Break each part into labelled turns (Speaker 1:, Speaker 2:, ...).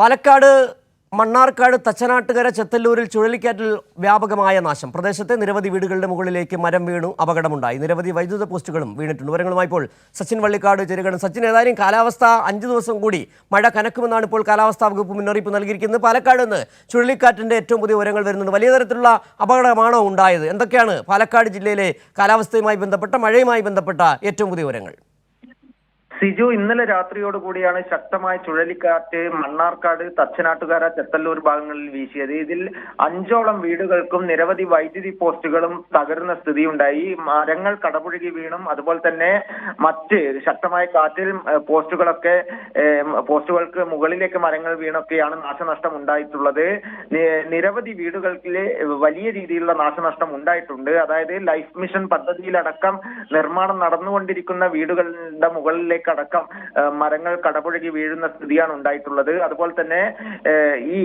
Speaker 1: പാലക്കാട് മണ്ണാർക്കാട് തച്ചനാട്ടുകര ചെത്തല്ലൂരിൽ ചുഴലിക്കാറ്റിൽ വ്യാപകമായ നാശം. പ്രദേശത്തെ നിരവധി വീടുകളുടെ മുകളിലേക്ക് മരം വീണു അപകടമുണ്ടായി. നിരവധി വൈദ്യുത പോസ്റ്റുകളും വീണിട്ടുണ്ട്. വിവരങ്ങളുമായി ഇപ്പോൾ സച്ചിൻ വള്ളിക്കാട് ചേരുകയാണ് സച്ചിൻ ഏതായാലും കാലാവസ്ഥ അഞ്ച് ദിവസം കൂടി മഴ കനക്കുമെന്നാണ് ഇപ്പോൾ കാലാവസ്ഥാ വകുപ്പ് മുന്നറിയിപ്പ് നൽകിയിരിക്കുന്നത്. പാലക്കാട് നിന്ന് ചുഴലിക്കാറ്റിന്റെ ഏറ്റവും പുതിയ വിവരങ്ങൾ വരുന്നുണ്ട്. വലിയ തരത്തിലുള്ള അപകടമാണോ ഉണ്ടായത്? എന്തൊക്കെയാണ് പാലക്കാട് ജില്ലയിലെ കാലാവസ്ഥയുമായി ബന്ധപ്പെട്ട മഴയുമായി ബന്ധപ്പെട്ട ഏറ്റവും പുതിയ വിവരങ്ങൾ?
Speaker 2: സിജു ഇന്നലെ രാത്രിയോട് കൂടിയാണ് ശക്തമായ ചുഴലിക്കാറ്റ് മണ്ണാർക്കാട് തച്ചനാട്ടുകാര ചെത്തല്ലൂർ ഭാഗങ്ങളിൽ വീശിയത്. ഇതിൽ അഞ്ചോളം വീടുകൾക്കും നിരവധി വൈദ്യുതി പോസ്റ്റുകളും തകരുന്ന സ്ഥിതിയുണ്ടായി. മരങ്ങൾ കടപുഴകി വീണും അതുപോലെ തന്നെ മറ്റ് ശക്തമായ കാറ്റിൽ പോസ്റ്റുകളൊക്കെ പോസ്റ്റുകൾക്ക് മുകളിലേക്ക് മരങ്ങൾ വീണൊക്കെയാണ് നാശനഷ്ടം ഉണ്ടായിട്ടുള്ളത്. നിരവധി വീടുകൾക്ക് വലിയ രീതിയിലുള്ള നാശനഷ്ടം ഉണ്ടായിട്ടുണ്ട്. അതായത് ലൈഫ് മിഷൻ പദ്ധതിയിലടക്കം നിർമ്മാണം നടന്നുകൊണ്ടിരിക്കുന്ന വീടുകളുടെ മുകളിലേക്ക് അടക്കം മരങ്ങൾ കടപുഴകി വീഴുന്ന സ്ഥിതിയാണ് ഉണ്ടായിട്ടുള്ളത്. അതുപോലെ തന്നെ ഈ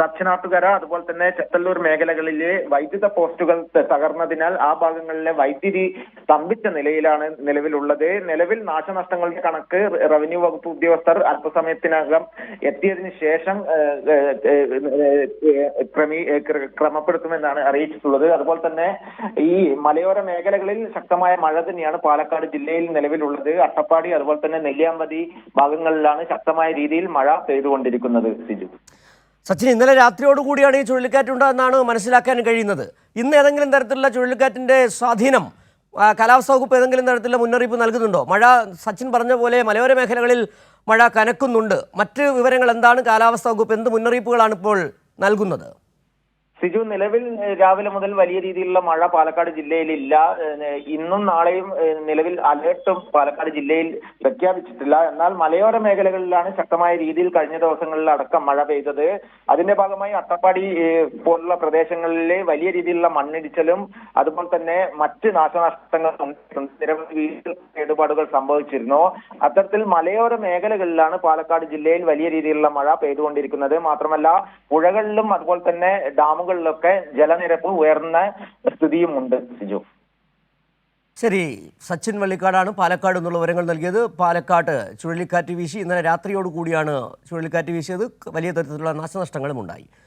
Speaker 2: ദക്ഷിണാട്ടുകര അതുപോലെ തന്നെ ചെത്തല്ലൂർ മേഖലകളിലെ വൈദ്യുത പോസ്റ്റുകൾ തകർന്നതിനാൽ ആ ഭാഗങ്ങളിലെ വൈദ്യുതി സ്തംഭിച്ച നിലയിലാണ് നിലവിലുള്ളത്. നിലവിൽ നാശനഷ്ടങ്ങളുടെ കണക്ക് റവന്യൂ വകുപ്പ് ഉദ്യോഗസ്ഥർ അല്പസമയത്തിനകം എത്തിയതിനു ശേഷം ക്രമീ ക്രമപ്പെടുത്തുമെന്നാണ് അറിയിച്ചിട്ടുള്ളത്. അതുപോലെ തന്നെ ഈ മലയോര മേഖലകളിൽ ശക്തമായ മഴ തന്നെയാണ് പാലക്കാട് ജില്ലയിൽ നിലവിലുള്ളത്. അട്ടപ്പാടി അതുപോലെ തന്നെ നെല്ലിയാമ്പതി ഭാഗങ്ങളിലാണ് ശക്തമായ രീതിയിൽ മഴ പെയ്തുകൊണ്ടിരിക്കുന്നത് സിജു.
Speaker 1: സച്ചിൻ ഇന്നലെ രാത്രിയോടുകൂടിയാണ് ഈ ചുഴലിക്കാറ്റ് ഉണ്ടെന്നാണ് മനസ്സിലാക്കാൻ കഴിയുന്നത്. ഇന്ന് ഏതെങ്കിലും തരത്തിലുള്ള ചുഴലിക്കാറ്റിന്റെ സ്വാധീനം കാലാവസ്ഥാ വകുപ്പ് ഏതെങ്കിലും തരത്തിലുള്ള മുന്നറിയിപ്പ് നൽകുന്നുണ്ടോ? മഴ സച്ചിൻ പറഞ്ഞ പോലെ മലയോര മേഖലകളിൽ മഴ കനക്കുന്നുണ്ട്. മറ്റ് വിവരങ്ങൾ എന്താണ് കാലാവസ്ഥ വകുപ്പ് എന്ത് മുന്നറിയിപ്പുകളാണ് ഇപ്പോൾ നൽകുന്നത്?
Speaker 2: സിജു നിലവിൽ രാവിലെ മുതൽ വലിയ രീതിയിലുള്ള മഴ പാലക്കാട് ജില്ലയിൽ ഇല്ല. ഇന്നും നാളെയും നിലവിൽ അലേർട്ടും പാലക്കാട് ജില്ലയിൽ പ്രഖ്യാപിച്ചിട്ടില്ല. എന്നാൽ മലയോര മേഖലകളിലാണ് ശക്തമായ രീതിയിൽ കഴിഞ്ഞ ദിവസങ്ങളിൽ അടക്കം മഴ പെയ്തത്. അതിന്റെ ഭാഗമായി അട്ടപ്പാടി പോലുള്ള പ്രദേശങ്ങളിലെ വലിയ രീതിയിലുള്ള മണ്ണിടിച്ചലും അതുപോലെ തന്നെ മറ്റ് നാശനഷ്ടങ്ങളും നിരവധി വീടുകൾ കേടുപാടുകൾ സംഭവിച്ചിരുന്നു. അത്തരത്തിൽ മലയോര മേഖലകളിലാണ് പാലക്കാട് ജില്ലയിൽ വലിയ രീതിയിലുള്ള മഴ പെയ്തുകൊണ്ടിരിക്കുന്നത്. മാത്രമല്ല പുഴകളിലും അതുപോലെ തന്നെ ഡാമുകളിലൊക്കെ ജലനിരപ്പ് ഉയർന്ന സ്ഥിതിയുമുണ്ട് സിജു.
Speaker 1: ശരി സച്ചിൻ വള്ളിക്കാടാണ് പാലക്കാട് എന്നുള്ള വിവരങ്ങൾ നൽകിയത്. പാലക്കാട് ചുഴലിക്കാറ്റ് വീശി ഇന്നലെ രാത്രിയോടുകൂടിയാണ് ചുഴലിക്കാറ്റ് വീശിയത്. വലിയ തരത്തിലുള്ള നാശനഷ്ടങ്ങളും ഉണ്ടായി